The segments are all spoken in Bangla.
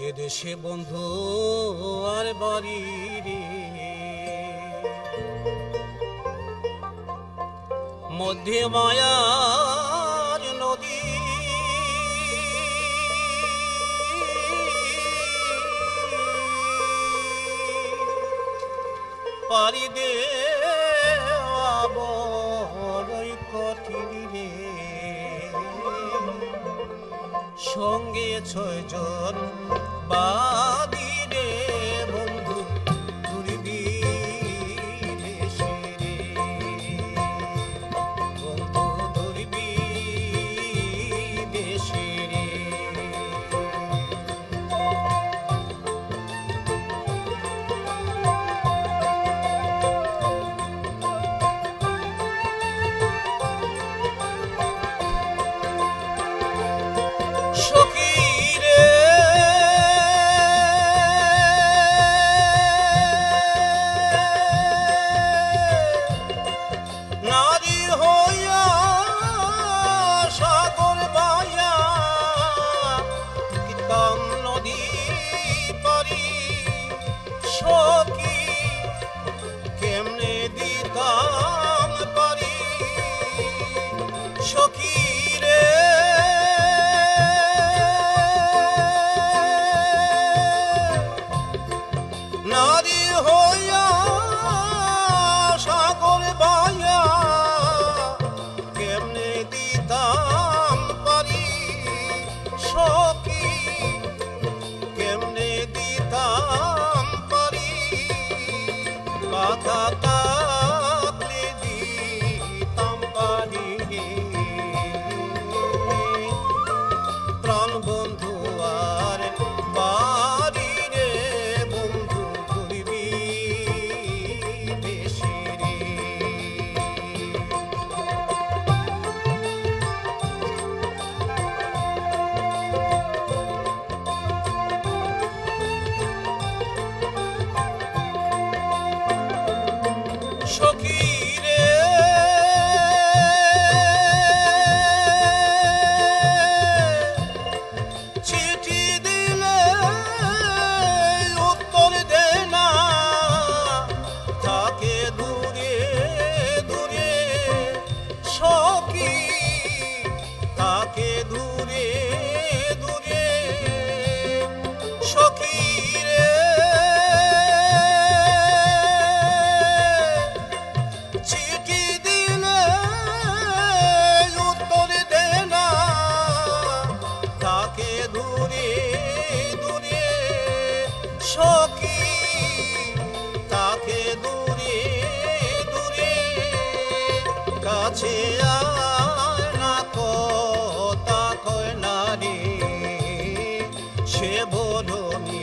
যে দেশে বন্ধু আর বাড়ি রে। মধ্যে মায়ার নদী। পারি দেশ সঙ্গে ছয়জন বাদী। হইয়া সাগর বায়া কীর্তন নদী পারি সখী ta ta ta. সখী সে বননি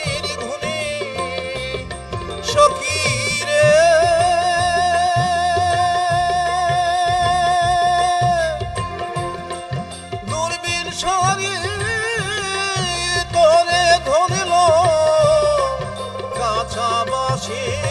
Yeah.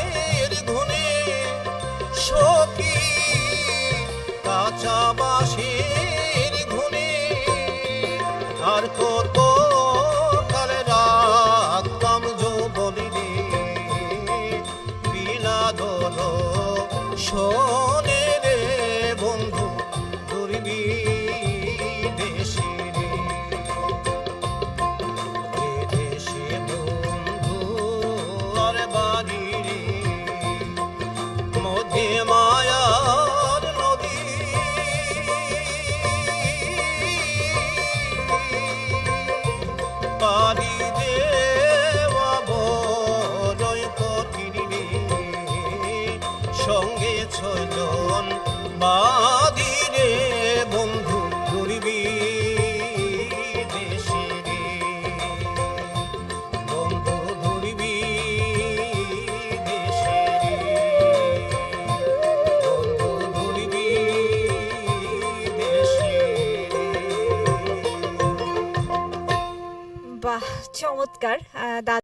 চমৎকার দাদা